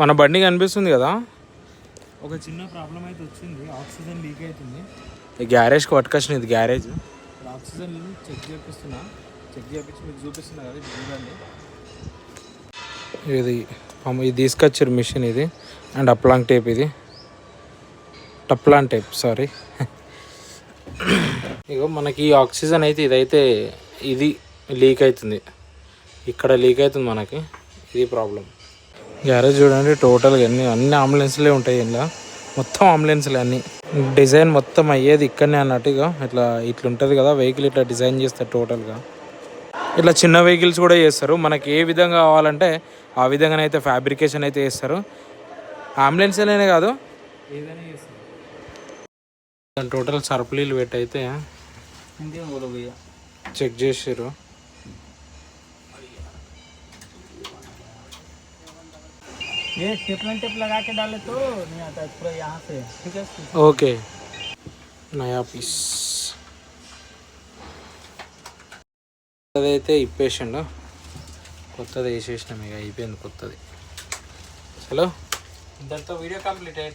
మన బండి కనిపిస్తుంది కదా. ఒక చిన్న ప్రాబ్లం అయితే వచ్చింది. ఆక్సిజన్ లీక్ అవుతుంది. గ్యారేజ్కి పట్టుకొచ్చిన ఇది గ్యారేజ్. ఆక్సిజన్ చెక్ చేపిస్తున్నా. చెక్ చేపించి మీకు చూపిస్తున్నా కదా ఇది చూడండి. ఇది తీసుకొచ్చారు మిషన్ ఇది. అండ్ అప్లాంగ్ టేప్ ఇది. టప్లాన్ టేప్ సారీ. ఇగో మనకి ఆక్సిజన్ అయితే ఇదైతే ఇది లీక్ అవుతుంది. ఇక్కడ లీక్ అవుతుంది మనకి. ఇది ప్రాబ్లం. గ్యారేజ్ చూడండి టోటల్గా అన్ని అన్ని అంబులెన్స్లే ఉంటాయి ఇలా మొత్తం అంబులెన్స్లే అన్ని. డిజైన్ మొత్తం అయ్యేది ఇక్కడనే అన్నట్టుగా ఇట్లా ఇట్లా ఉంటుంది కదా వెహికల్ ఇట్లా డిజైన్ చేస్తారు టోటల్గా ఇట్లా చిన్న వెహికల్స్ కూడా చేస్తారు. మనకి ఏ విధంగా కావాలంటే ఆ విధంగానే అయితే ఫ్యాబ్రికేషన్ అయితే చేస్తారు. అంబులెన్స్లోనే కాదు. టోటల్ సర్ప్లీలు పెట్టి అయితే చెక్ చేసారు ये टेपलन टेप लगा के डाले तो नहीं आता है पूरा यहाँ से ठीक है ఓకే నయా పీస్ అదైతే ఇప్పేసిండు కొత్తది వేసేసినాం ఇక అయిపోయింది కొత్తది హలో इधर तो वीडियो कंप्लीटेड